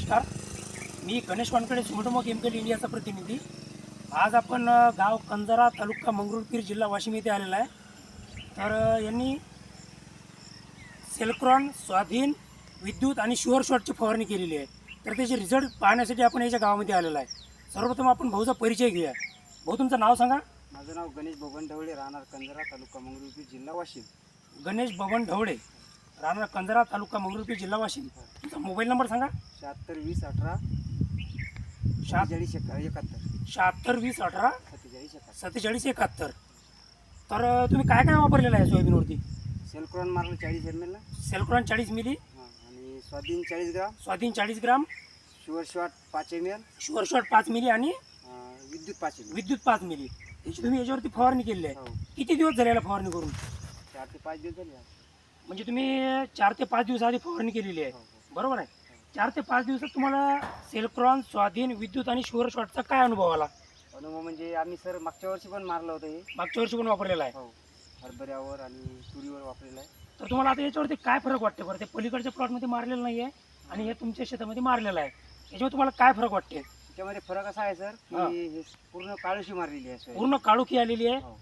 नमस्कार. मी गणेश वानकडे सुमटोमो केमिकल इंडियाचा प्रतिनिधी. आज आपण गाव कंजारा तालुका मंगरुळपीर जिल्हा वाशिम येथे आलेला आहे. तर यांनी सेल्क्रॉन स्वाधीन विद्युत आणि शुअर शॉटची फवारणी केलेली आहे. तर त्याचे रिझल्ट पाहण्यासाठी आपण याच्या गावामध्ये आलेला आहे. सर्वप्रथम आपण भाऊचा परिचय घेऊया. भाऊ तुमचं नाव सांगा. माझं नाव गणेश बबन ढवळे राहणार कंजरा तालुका मंगरुळपीर जिल्हा वाशिम. गणेश बबन ढवळे. राहणार कंजारा तालुका मंगरुळपीर जिल्हा वाशिम. तुमचा मोबाईल नंबर सांगा. शहात्तर वीस अठरा सत्तेचाळीस एका एकाहत्तर. शहात्तर वीस अठरा सत्तेचाळीस एकाहत्तर. सत्तेचाळीस एकाहत्तर. तर तुम्ही काय काय वापरलेलं आहे सोयाबीनवरती? सेलक्रॉन मारलं चाळीस एम एल सेल्क्रॉन चाळीस मिली. आणि स्वाधीन चाळीस ग्राम. स्वाधीन चाळीस ग्राम. शुअर शॉट पाच एम एल शुअर शॉट पाच मिली आणि विद्युत पाच एम विद्युत पाच मिली. याची तुम्ही याच्यावरती फवारणी केलेली आहे. हो. किती दिवस झाले याला फवारणी करून? चार ते पाच दिवस झाले. म्हणजे तुम्ही चार ते पाच दिवस आधी फवारणी केलेली आहे. बरोबर आहे? चार ते पाच दिवसात तुम्हाला सेल्क्रॉन स्वाधीन विद्युत आणि शुअर शॉटचा काय अनुभव आला? अनुभव म्हणजे आम्ही सर मागच्या वर्षी पण मारलं होतं हे. मागच्या वर्षी पण वापरलेला आहे. हो. हरभऱ्यावर आणि तुरीवर वापरलेलं आहे. तर तुम्हाला आता याच्यावरती काय फरक वाटते बरं? ते पलीकडच्या प्लॉटमध्ये मारलेलं नाही आहे आणि हे तुमच्या शेतामध्ये मारलेलं आहे. याच्यामध्ये तुम्हाला काय फरक वाटते त्याच्यामध्ये फरक असा आहे सर. की हे पूर्ण काळोशी मारलेली आहे. पूर्ण काळुखी आलेली आहे. हो.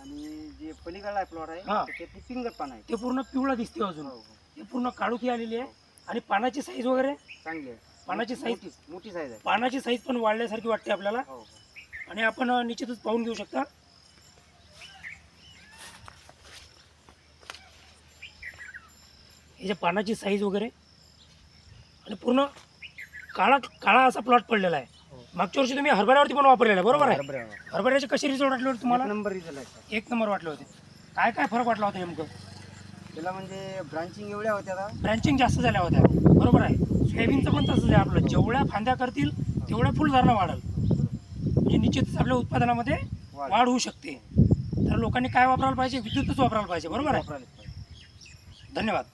आणि जे पलीकडला प्लॉट आहे हा. पिंगट पान आहे. ते पूर्ण पिवळं दिसते अजून. हो हो. ते पूर्ण काळुखी आलेली आहे. आणि पानाची साईज वगैरे? चांगली आहे. पानाची साईज मोठी मोठी साईज आहे. पानाची साईज पण वाढल्यासारखी वाटते आपल्याला. हो हो. आणि आपण अ, निश्चितच पाहून घेऊ शकता. याच्या पानाची साईज वगैरे आणि पूर्ण काळा काळा असा प्लॉट पडलेला आहे. मागच्या वर्षी तुम्ही हरभऱ्यावरती पण वापरलेला आहे बरोबर आहे? हरभऱ्यावर. हरभऱ्याचे कसे रिझल्ट वाटले होते तुम्हाला? नंबर रिझल्ट आहे. एक नंबर वाटले होते. काय काय फरक वाटला होता नेमकं? त्याला म्हणजे ब्रांचिंग एवढ्या होत्या आता ब्रँचिंग जास्त झाल्या होत्या. बरोबर आहे. सोयाबीनचं पण तसंच आहे आपलं. जेवढ्या फांद्या करतील तेवढ्या फुलधारणा वाढेल. म्हणजे निश्चितच आपल्या उत्पादनामध्ये वाढ. वाढ होऊ शकते. तर लोकांनी काय वापरायला पाहिजे? विद्युतच वापरायला पाहिजे. बरोबर आहे? वापरायला. धन्यवाद.